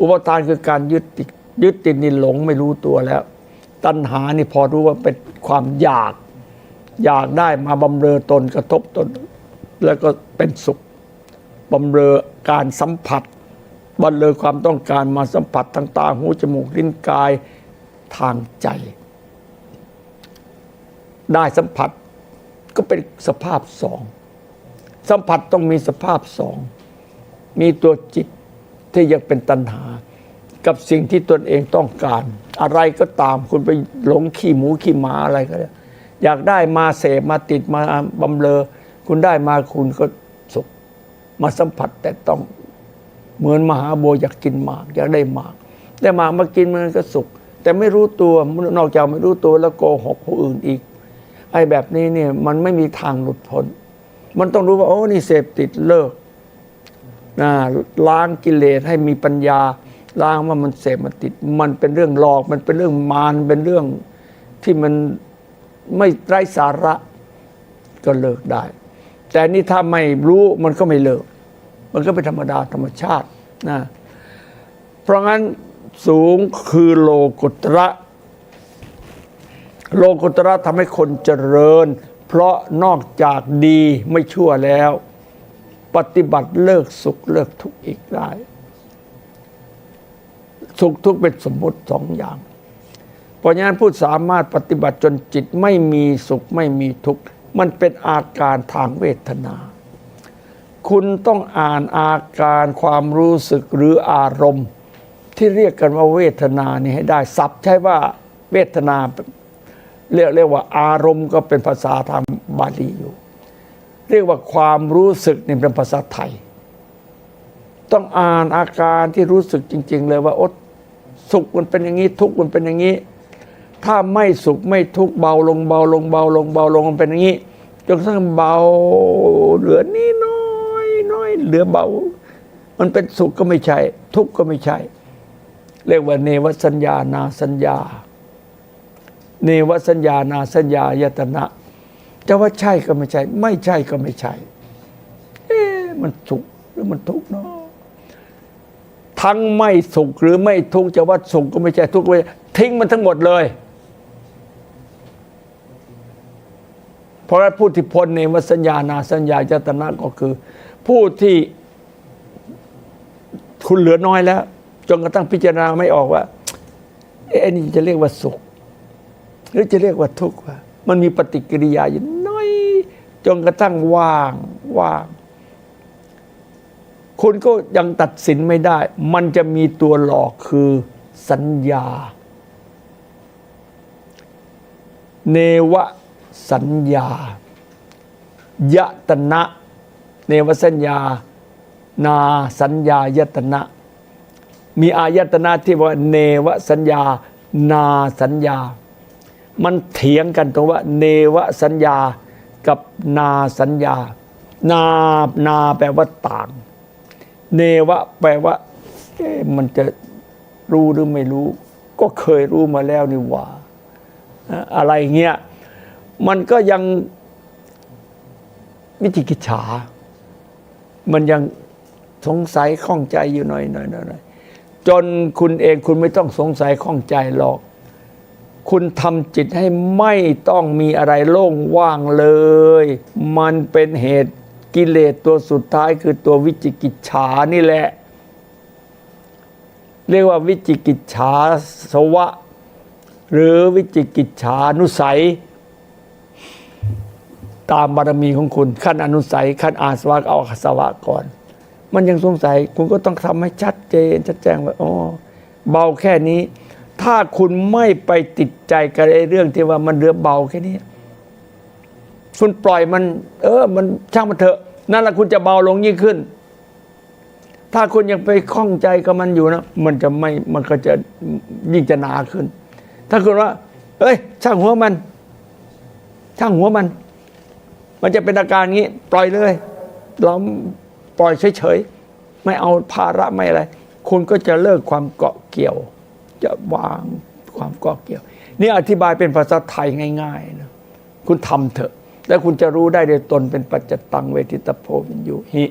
อุปทานคือการยึดติดยึดติดนี่หลงไม่รู้ตัวแล้ว ตัณหานี่พอรู้ว่าเป็นความอยาก อยากได้มาบำเรอตนกระทบตน แล้วก็เป็นสุขบำเรอการสัมผัสบำเรอความต้องการมาสัมผัสทางตาหูจมูกลิ้นกายทางใจ ได้สัมผัสก็เป็นสภาพสองสัมผัสต้องมีสภาพสอง มีตัวจิต ที่ยังเป็นตัณหา กับสิ่งที่ตนเองต้องการ อะไรก็ตามคุณไปหลงขี้หมูขี้หมาอะไรก็ได้อยากได้มาเสพมาติดมาบำเรอคุณได้มาคุณก็สุข มาสัมผัสแต่ต้องเหมือนมหาโบอยากกินหมาก อยากได้หมาก ได้หมากมากินมันก็สุข แต่ไม่รู้ตัวนอกจากไม่รู้ตัวแล้วโกหกผู้อื่นอีก ไอ้แบบนี้เนี่ยมันไม่มีทางหลุดพ้น มันต้องรู้ว่าโอ้นี่เสพติดเลิก นะล้างกิเลสให้มีปัญญา ล้างว่ามันเสพมันติด มันเป็นเรื่องหลอก มันเป็นเรื่องมารเป็นเรื่องที่มันไม่ไร้สาระก็เลิกได้ แต่นี่ถ้าไม่รู้มันก็ไม่เลิก มันก็เป็นธรรมดาธรรมชาตินะเพราะงั้นสูงคือโลกุตระ โลกุตระทำให้คนเจริญ เพราะนอกจากดีไม่ชั่วแล้ว ปฏิบัติเลิกสุขเลิกทุกข์อีกได้ สุขทุกข์เป็นสมมติสองอย่าง เพราะฉะนั้นผู้สามารถปฏิบัติจนจิตไม่มีสุขไม่มีทุกข์มันเป็นอาการทางเวทนา คุณต้องอ่านอาการความรู้สึกหรืออารมณ์ ที่เรียกกันว่าเวทนานี่ให้ได้ศัพท์ใช่ว่าเวทนาเรียกเรียกว่าอารมณ์ก็เป็นภาษาทางบาลีอยู่ เรียกว่าความรู้สึกนี่เป็นภาษาไทย ต้องอ่านอาการที่รู้สึกจริง ๆ เลยว่าอดสุขมันเป็นอย่างนี้ ทุกข์มันเป็นอย่างนี้ ถ้าไม่สุขไม่ทุกข์เบาลงเบาลงเบาลงเบาลงมันเป็นอย่างนี้จนกระทั่งเบาเหลือนี่น้อยน้อยเหลือเบา มันเป็นสุขก็ไม่ใช่ ทุกข์ก็ไม่ใช่ เรียกว่าเนวสัญญานาสัญญา เนวสัญญานาสัญญายตนะ จะว่าใช่ก็ไม่ใช่ ไม่ใช่ก็ไม่ใช่ เอ๊ะมันสุขหรือมันทุกข์เนาะทั้งไม่สุขหรือไม่ทุกข์จะว่าสุขก็ไม่ใช่ทุกข์ก็ไม่ใช่ทิ้งมันทั้งหมดเลย เพราะผู้ที่พ้นเนวสัญญานาสัญญายตนะก็คือ ผู้ที่คุณเหลือน้อยแล้ว จนกระทั่งพิจารณาไม่ออกว่าเอ๊ะนี่จะเรียกว่าสุข หรือจะเรียกว่าทุกข์วะมันมีปฏิกิริยาอยู่น้ จนกระทั่งว่างว่าง คุณก็ยังตัดสินไม่ได้ มันจะมีตัวหลอกคือสัญญา เนวสัญญายตนะ เนวสัญญา นาสัญญายตนะ มีอายตนะที่ว่าเนวสัญญา นาสัญญา มันเถียงกันตรงว่า เนวสัญญา กับนาสัญญา นานาแปลว่าต่าง เนวะแปลว่ามันจะรู้หรือไม่รู้ ก็เคยรู้มาแล้วนี่ว่า อะไรเงี้ย มันก็ยังวิจิกิจฉา มันยังสงสัยข้องใจอยู่หน่อยหน่อยหน่อยหน่อยจนคุณเองคุณไม่ต้องสงสัยข้องใจหรอก คุณทำจิตให้ไม่ต้องมีอะไรโล่งว่างเลย มันเป็นเหตุกิเลสตัวสุดท้ายคือตัววิจิกิจฉานี่แหละ เรียกว่าวิจิกิจฉาสวะ หรือวิจิกิจฉานุสัย ตามบารมีของคุณ ขั้นอนุสัย ขั้นอาสวะเอาอาสวะก่อน มันยังสงสัย คุณก็ต้องทำให้ชัดเจนชัดแจ้งว่าอ๋อเบาแค่นี้ ถ้าคุณไม่ไปติดใจกับไอ้เรื่องที่ว่ามันเรือเบาแค่นี้ คุณปล่อยมัน เออ มันช่างมันเถอะ นั่นแหละคุณจะเบาลงยิ่งขึ้น ถ้าคุณยังไปคล้องใจกับมันอยู่นะมันจะไม่มันก็จะยิ่งจะหนาขึ้น ถ้าคุณว่า เอ้ย ช่างหัวมัน ช่างหัวมัน มันจะเป็นอาการนี้ ปล่อยเลย เราปล่อยเฉยๆไม่เอาภาระไม่อะไร คุณก็จะเลิกความเกาะเกี่ยว จะวางความกาะเกี่ยว นี่อธิบายเป็นภาษาไทยง่ายๆนะคุณทำเถอะ แล้วคุณจะรู้ได้โดยตนเป็นปัจจตังเวทิตโพวินยูหิ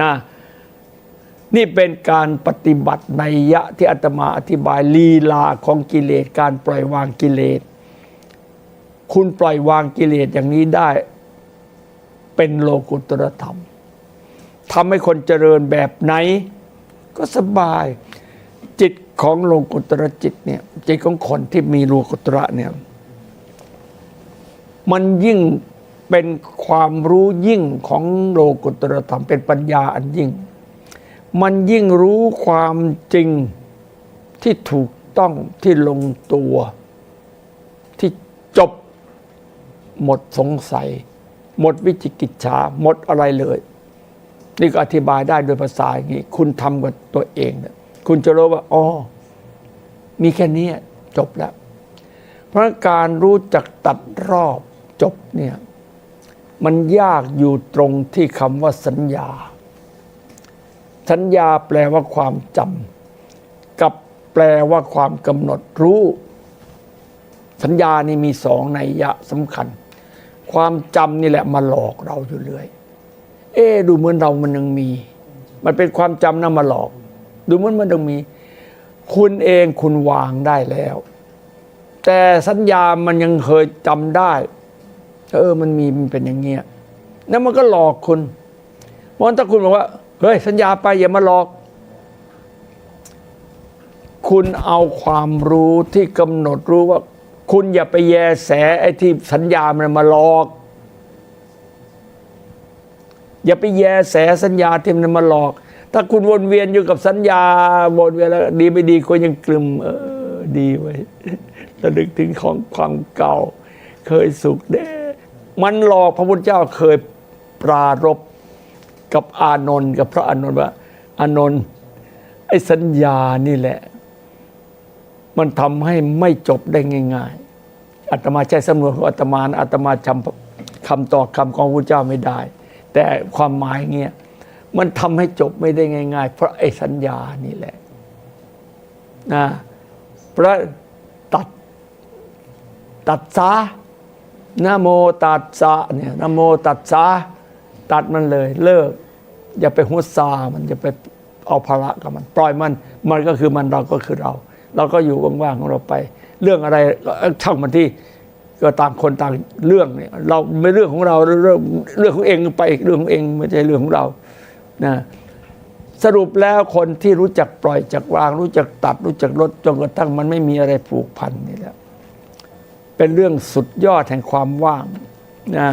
นะนี่เป็นการปฏิบัติในยะที่อาตมาอธิบายลีลาของกิเลสการปล่อยวางกิเลส คุณปล่อยวางกิเลสอย่างนี้ได้เป็นโลกุตรธรรมทำให้คนเจริญแบบไหน ก็สบายจิต ของโลกุตรจิตเนี่ยจิตของคนที่มีโลกุตระเนี่ยมันยิ่งเป็นความรู้ยิ่งของโลกุตรธรรมเป็นปัญญาอันยิ่ง มันยิ่งรู้ความจริงที่ถูกต้องที่ลงตัว ที่จบหมดสงสัย หมดวิจิกิจฉาหมดอะไรเลย นี่ก็อธิบายได้โดยภาษาอย่างนี้ คุณทำกับตัวเองเนี่ย คุณจะรู้ว่าอ๋อมีแค่นี้จบแล้ว เพราะการรู้จักตัดรอบจบเนี่ยมันยากอยู่ตรงที่คำว่าสัญญา สัญญาแปลว่าความจำกับแปลว่าความกำหนดรู้ สัญญานี่มีสองในยยะสำคัญ ความจำนี่แหละมาหลอกเราอยู่เรื่อย เอ๊ดูเหมือนเรามันยังมี มันเป็นความจำนะมาหลอก ดูเหมือนมันยังมี คุณเองคุณวางได้แล้ว แต่สัญญามันยังเคยจำได้ เออมันมีมันเป็นอย่างเงี้ยนั่นมันก็หลอกคุณเพราะฉะนั้นถ้าคุณบอกว่า เฮ้ย สัญญาไปอย่ามาหลอก คุณเอาความรู้ที่กำหนดรู้ว่า คุณอย่าไปแยแสไอ้ที่สัญญามันมาหลอก อย่าไปแยแสสัญญาที่มันมาหลอก ถ้าคุณวนเวียนอยู่กับสัญญาวนเวียนแล้วดีไม่ดีคุณยังกลุ่มเออดีไว้ระลึกถึงของความเก่า เคยสุขเด้มันหลอกพระพุทธเจ้าเคยปรารบกับอานนท์กับพระอานนท์ว่า อานนท์ไอ้สัญญานี่แหละ มันทำให้ไม่จบได้ง่ายๆอาตมาใช้สำนวนของอาตมาอาตมาจำคำต่อคำของพระพุทธเจ้าไม่ได้ แต่ความหมายเงี้ย มันทำให้จบไม่ได้ง่าย ๆ เพราะไอ้สัญญานี่แหละนะพระตัดตัดซานะโมตัดสะเนี่ยนะโมตัดสาตัดมันเลยเลิก อย่าไปหัวซามันอย่าไปเอาภาระกับมัน ปล่อยมัน มันก็คือมันเราก็คือเรา เราก็อยู่ว่างๆของเราไป เรื่องอะไรช่างมันที่ก็ต่างคนต่างเรื่องเนี่ยเราไม่เรื่องของเราเรื่องเรื่องของเองไปเรื่องของเองไม่ใช่เรื่องของเรา นะสรุปแล้วคนที่รู้จักปล่อยจักวาง รู้จักตัด รู้จักลดจนกระทั่งมันไม่มีอะไรผูกพันนี่แหละเป็นเรื่องสุดยอดแห่งความว่างนะ